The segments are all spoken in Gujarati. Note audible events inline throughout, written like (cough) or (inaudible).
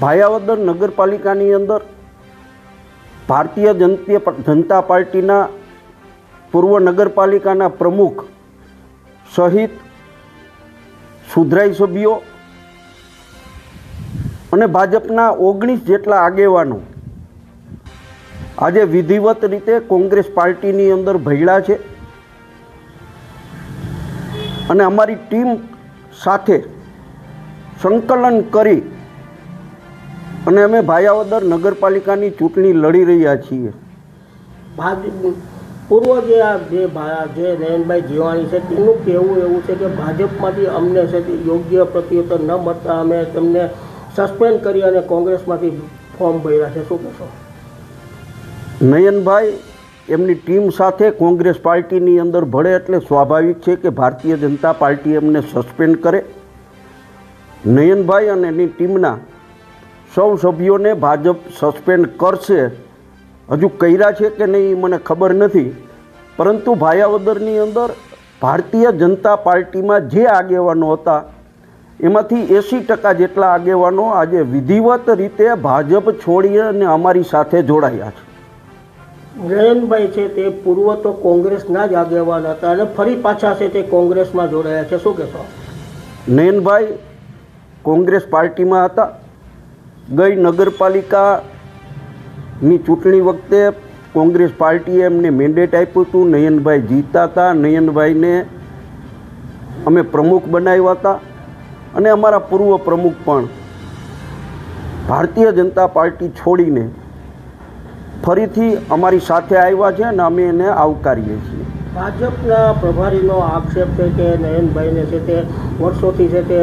ભાયાવદર નગરપાલિકાની અંદર ભારતીય જનતા પાર્ટીના પૂર્વ નગરપાલિકાના પ્રમુખ સહિત સુધરાઈ સભ્યો અને ભાજપના ઓગણીસ જેટલા આગેવાનો આજે વિધિવત રીતે કોંગ્રેસ પાર્ટીની અંદર ભયડા છે. અને અમારી ટીમ સાથે સંકલન કરી અને અમે ભાયાવદર નગરપાલિકાની ચૂંટણી લડી રહ્યા છીએ. ભાજપ પૂર્વ જે આ જે જે નયનભાઈ જીવાણી છે તેનું કહેવું એવું છે કે ભાજપમાંથી અમને છે તે યોગ્ય પ્રત્યુત્તર ન મળતા અમે તેમને સસ્પેન્ડ કરી અને કોંગ્રેસમાંથી ફોર્મ ભર્યા છે. શું કહેશો? નયનભાઈ એમની ટીમ સાથે કોંગ્રેસ પાર્ટીની અંદર ભળે એટલે સ્વાભાવિક છે કે ભારતીય જનતા પાર્ટી એમને સસ્પેન્ડ કરે. નયનભાઈ અને એની ટીમના સૌ સભ્યોને ભાજપ સસ્પેન્ડ કરશે? હજુ કર્યા છે કે નહીં મને ખબર નથી. પરંતુ ભાયાવદરની અંદર ભારતીય જનતા પાર્ટીમાં જે આગેવાનો હતા એમાંથી એંસી ટકા જેટલા આગેવાનો આજે વિધિવત રીતે ભાજપ છોડી અને અમારી સાથે જોડાયા છે. નયનભાઈ છે તે પૂર્વ તો કોંગ્રેસના જ આગેવાન હતા અને ફરી પાછા છે તે કોંગ્રેસમાં જોડાયા છે. શું કહેશો? નયનભાઈ કોંગ્રેસ પાર્ટીમાં હતા? ગઈ નગરપાલિકાની ચૂંટણી વખતે કોંગ્રેસ પાર્ટીએ એમને મેન્ડેટ આપ્યું હતું. નયનભાઈ જીતા હતા. નયનભાઈને અમે પ્રમુખ બનાવ્યા હતા. અને અમારા પૂર્વ પ્રમુખ પણ ભારતીય જનતા પાર્ટી છોડીને ફરીથી અમારી સાથે આવ્યા છે અને અમે એને આવકારીએ છીએ. ભાજપના પ્રભારીનો આક્ષેપ છે કે નયનભાઈને છે તે વર્ષોથી છે તે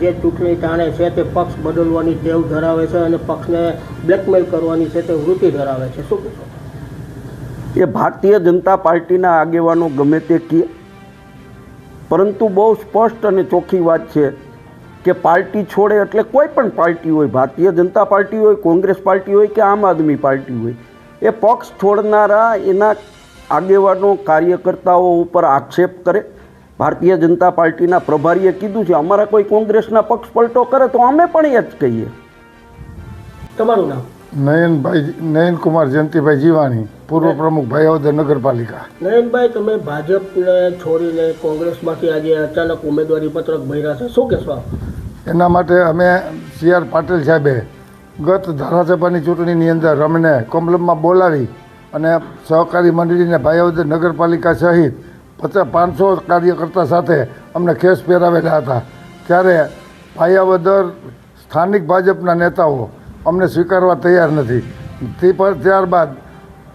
જે ચૂંટણી ટાણે છે તે પક્ષ બદલવાની ટેવ ધરાવે છે અને પક્ષને બ્લેકમેલ કરવાની છે તે વૃત્તિ ધરાવે છે. શું એ ભારતીય જનતા પાર્ટીના આગેવાનો ગમે તે કહે પરંતુ બહુ સ્પષ્ટ અને ચોખ્ખી વાત છે કે પાર્ટી છોડે એટલે કોઈ પણ પાર્ટી હોય, ભારતીય જનતા પાર્ટી હોય, કોંગ્રેસ પાર્ટી હોય કે આમ આદમી પાર્ટી હોય, એ પક્ષ છોડનારા એના આગેવાનો કાર્યકર્તાઓ ઉપર આક્ષેપ કરે. ભારતીય જનતા પાર્ટીના પ્રભારીએ કીધું છે અમારા કોઈ કોંગ્રેસના પક્ષ પલટો કરે તો અમે પણ એ જ કહીએ. તમારું નામ? નયનભાઈ નયનકુમાર જયંતિભાઈ જીવાણી પૂર્વ પ્રમુખ ભાયાવદર નગરપાલિકા. નયનભાઈ તમે ભાજપને છોડીને કોંગ્રેસમાંથી આજે અચાનક ઉમેદવારી પત્રક ભર્યા છે. શું કહેશો એના માટે અમે સી આર પાટીલ સાહેબે ગત ધારાસભાની ચૂંટણીની અંદર અમને કોમ્પલમમાં બોલાવી અને સહકારી મંડળીને ભાયાવદર નગરપાલિકા સહિત પચાસ પાંચસો કાર્યકર્તા સાથે અમને ખેસ પહેરાવેલા હતા. ત્યારે ભાયાવદર સ્થાનિક ભાજપના નેતાઓ અમને સ્વીકારવા તૈયાર નથી. તે પર ત્યારબાદ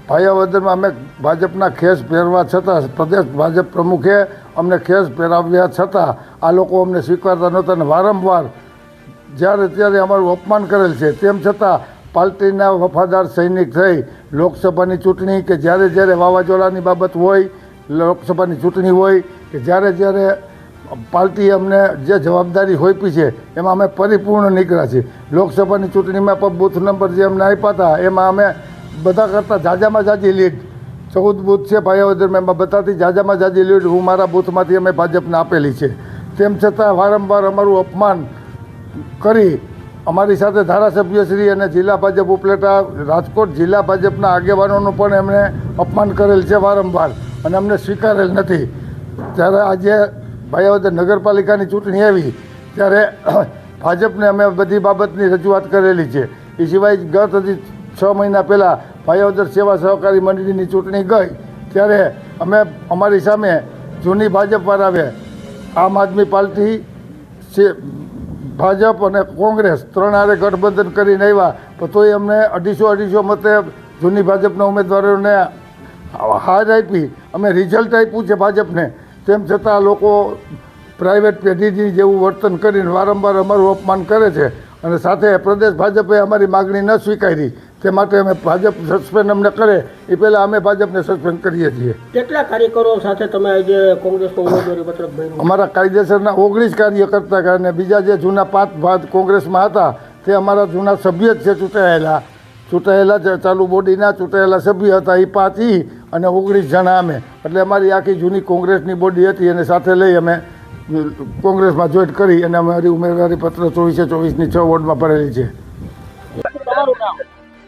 ભાયાવદરમાં અમે ભાજપના ખેસ પહેરવા છતાં પ્રદેશ ભાજપ પ્રમુખે અમને ખેસ પહેરાવ્યા છતાં આ લોકો અમને સ્વીકારતા નહોતા અને વારંવાર જ્યારે ત્યારે અમારું અપમાન કરેલ છે તેમ છતાં પાર્ટીના વફાદાર સૈનિક થઈ લોકસભાની ચૂંટણી કે જ્યારે જ્યારે વાવાઝોડાની બાબત હોય, લોકસભાની ચૂંટણી હોય કે જ્યારે જ્યારે પાર્ટી અમને જે જવાબદારી હોઈપી છે, એમાં અમે પરિપૂર્ણ નીકળ્યા છીએ. લોકસભાની ચૂંટણીમાં પણ બૂથ નંબર જે અમને આપ્યા હતા, એમાં અમે બધા કરતાં જાજામાં જાજી લીડ. ચૌદ બૂથ છે ભાઈઓદરમાં એમાં બધાથી જાજામાં જાજી લીડ. હું મારા બૂથમાંથી અમે ભાજપને આપેલી છે. તેમ છતાં વારંવાર અમારું અપમાન કરી અમારી સાથે ધારાસભ્યશ્રી અને જિલ્લા ભાજપ ઉપલેટા રાજકોટ જિલ્લા ભાજપના આગેવાનોનું પણ એમણે અપમાન કરેલ છે વારંવાર અને અમને સ્વીકારેલ નથી. ત્યારે આજે ભાયાવદર નગરપાલિકાની ચૂંટણી આવી, ત્યારે (clears throat) ભાજપને અમે બધી બાબતની રજૂઆત કરેલી છે. એ સિવાય ગત હજી છ મહિના પહેલાં ભાયાવદર સેવા સહકારી મંડળીની ચૂંટણી ગઈ, ત્યારે અમે અમારી સામે જૂની ભાજપવાળાએ આમ આદમી પાર્ટી ભાજપ અને કોંગ્રેસ ત્રણ આરે ગઠબંધન કરીને આવ્યા પણ તોય અમને અઢીસો અઢીસો મતે જૂની ભાજપના ઉમેદવારોને હાર આપી. અમે રિઝલ્ટ આપ્યું છે ભાજપને. તેમ છતાં લોકો પ્રાઇવેટ પેઢીજી જેવું વર્તન કરીને વારંવાર અમારું અપમાન કરે છે અને સાથે પ્રદેશ ભાજપે અમારી માગણી ન સ્વીકારી. તે માટે અમે ભાજપ સસ્પેન્ડ અમને કરે એ પહેલાં અમે ભાજપને સસ્પેન્ડ કરીએ છીએ. કેટલા કાર્યકરો સાથે તમે આજે કોંગ્રેસનો ઉમેદવારી પત્રક અમારા કાયદેસરના ઓગણીસ કાર્યકર્તા અને બીજા જે જૂના પાંચ ભાગ કોંગ્રેસમાં હતા તે અમારા જૂના સભ્ય જ છે ચૂંટાયેલા. ચૂંટાયેલા જે ચાલુ બોડીના ચૂંટાયેલા સભ્ય હતા એ પાંચ ઈ અને ઓગણીસ જણા અમે. એટલે અમારી આખી જૂની કોંગ્રેસની બોડી હતી અને સાથે લઈ અમે કોંગ્રેસમાં જોઈન્ટ કરી અને અમારી ઉમેદવારી પત્ર ચોવીસે ચોવીસની છ વોર્ડમાં ભરેલી છે.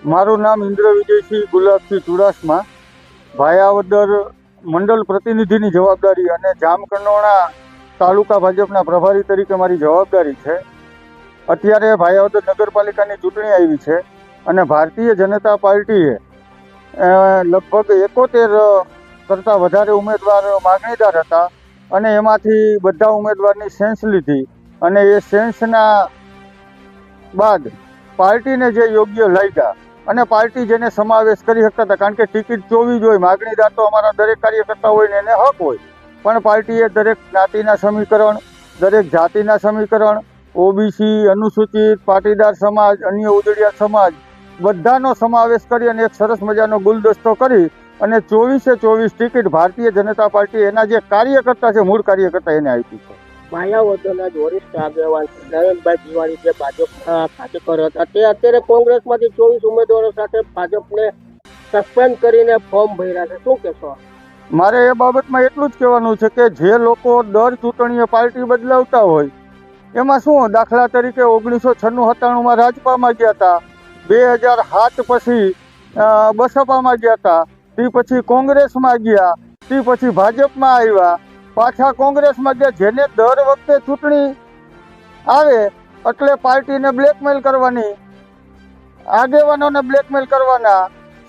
મારું નામ ઇન્દ્ર વિજયસિંહ ગુલાબસિંહ ચુડાસમા. ભાયાવદર મંડળ પ્રતિનિધિની જવાબદારી અને જામકંડોણા તાલુકા ભાજપના પ્રભારી તરીકે મારી જવાબદારી છે. અત્યારે ભાયાવદર નગરપાલિકાની ચૂંટણી આવી છે અને ભારતીય જનતા પાર્ટીએ લગભગ એકોતેર કરતાં વધારે ઉમેદવાર માગણીદાર હતા અને એમાંથી બધા ઉમેદવારની સેન્સ લીધી અને એ સેન્સના બાદ પાર્ટીને જે યોગ્ય લાગ્યા અને પાર્ટી જેને સમાવેશ કરી શકતા હતા, કારણ કે ટિકિટ જોવી જોઈએ માગણીદાર તો અમારા દરેક કાર્યકર્તા હોય ને એને હક હોય. પણ પાર્ટીએ દરેક જ્ઞાતિના સમીકરણ, દરેક જાતિના સમીકરણ, ઓબીસી, અનુસૂચિત, પાટીદાર સમાજ, અન્ય ઉજળિયા સમાજ, બધાનો સમાવેશ કરી અને એક સરસ મજાનો ગુલદસ્તો કરી અને ચોવીસે ચોવીસ ટિકિટ ભારતીય જનતા પાર્ટી એના જે કાર્યકર્તા છે, મૂળ કાર્યકર્તા એને આપી છે. માયાવદરના જ વરિષ્ઠ આગેવાન નરેનભાઈ જીવાણી જે ભાજપ કાર્યકર હતા, તે અત્યારે કોંગ્રેસમાંથી ચોવીસ ઉમેદવારો સાથે ભાજપને સસ્પેન્ડ કરીને ફોર્મ ભર્યા છે. શું કહેશો? મારે એ બાબતમાં એટલું જ કહેવાનું છે કે જે લોકો દર ચૂંટણીએ પાર્ટી બદલાવતા હોય, એમાં શું, દાખલા તરીકે ઓગણીસો છન્નું સત્તાણુંમાં રાજપામાં ગયા હતા, બે હજાર સાત પછી બસપામાં ગયા હતા, તે પછી કોંગ્રેસમાં ગયા, તે પછી ભાજપમાં આવ્યા પાછા કોંગ્રેસમાં જે જેને દર વખતે ચૂંટણી આવે, એટલે પાર્ટીને બ્લેકમેલ કરવાની, આગેવાનોને બ્લેકમેલ કરવાના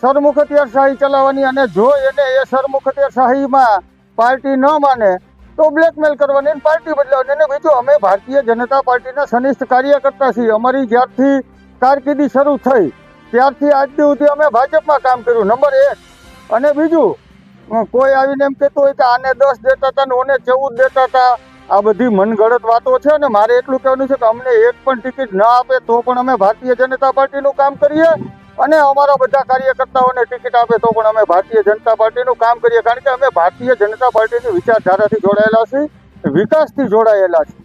સરમુખત્યારશાહી શાહી ચલાવવાની અને જો એને એ સરમુખત્યારશાહીમાં શાહીમાં પાર્ટી ન માને, તો બ્લેકમેલ કરવાની પાર્ટી બદલાવવાની. અને બીજું, અમે ભારતીય જનતા પાર્ટીના સનિષ્ઠ કાર્યકર્તા છીએ. અમારી જ્યારથી કારકિર્દી શરૂ થઈ, ત્યારથી આજ સુધી અમે ભાજપમાં કામ કર્યું. નંબર એક. અને બીજું કોઈ આવીને એમ કહેતું હોય કે આને દસ દેતા હતા ને ઓને ચૌદ દેતા હતા. આ બધી મનગળત વાતો છે ને મારે એટલું કહેવાનું છે કે અમને એક પણ ટિકિટ ન આપે તો પણ અમે ભારતીય જનતા પાર્ટીનું કામ કરીએ અને અમારા બધા કાર્યકર્તાઓને ટિકિટ આપે તો પણ અમે ભારતીય જનતા પાર્ટીનું કામ કરીએ. કારણ કે અમે ભારતીય જનતા પાર્ટીની વિચારધારાથી જોડાયેલા છીએ, વિકાસથી જોડાયેલા છીએ.